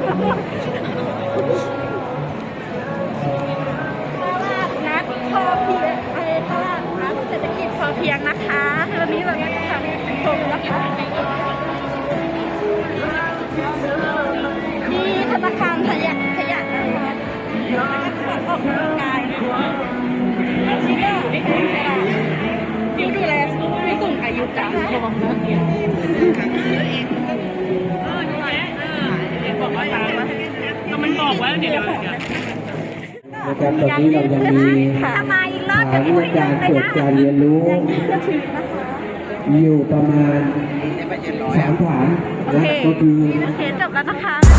เพียงนะคะวันนี้เราจะทำชมนะคะมีธนาคารขยะขยะนะคะแล้วก็ออกกำลังกายแล้วที่ก็ดูแลผู้สูงอายุจ้ะ บอกไว้เดี๋ยวเดี๋ยวเดี๋ยวนะครับตอนนี้เรายังมีค่ะมาอีกรอบฐานวิชาการตรวจการเรียนรู้ก็ถือนะคะอยู่ประมาณสามฐานโอนะเคก็คือโอเคจบแล้วนะคะ